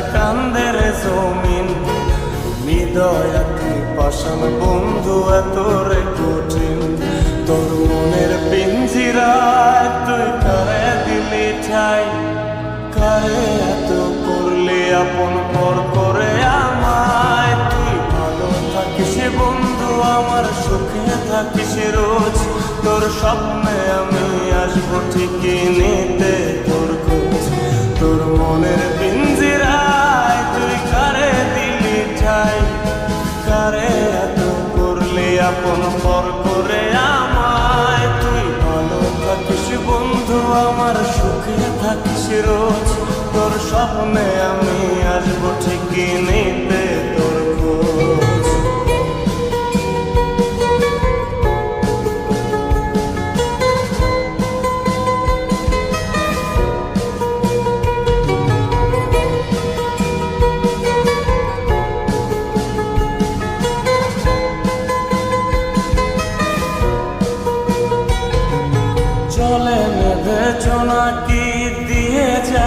আকাশ কান্দে রে জমিন। হৃদয়া তুই পাষাণ বন্ধু, এত কঠিন। তোর মনের পিঞ্জিরায় তুই কারে দিলি ঠাই? কারে এত করলি আপন পর করে আমায়? তুই ভালো থাকিস বন্ধু, আমার সুখে থাকিস রোজ। তোর স্বপ্নে আমি আসব ঠিকই নিতে তোর খোঁজ। তোর মনের থাকিস রোজ তোর স্বপ্নে আমি আসব ঠিকই নিতে তোর চলে নেবে কি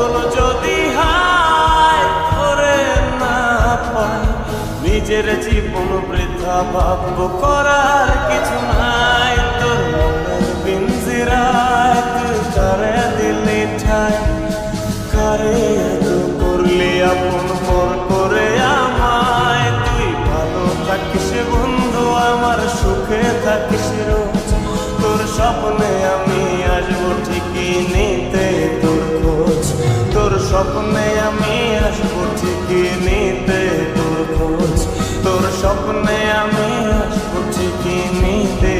তখন যদি হায় তোরে না পাই নিজের জীবন বৃথা ভাব করার কিছু নাই। তোর মনের কারে দিলি ঠাই কারে এত করলি আপন পর করে আমায়? তুই ভালো থাকিস বন্ধু, আমার সুখে থাকিস রোজ। তোর স্বপ্নে আমি স্বপ্নে আমি উঠি কিনিতে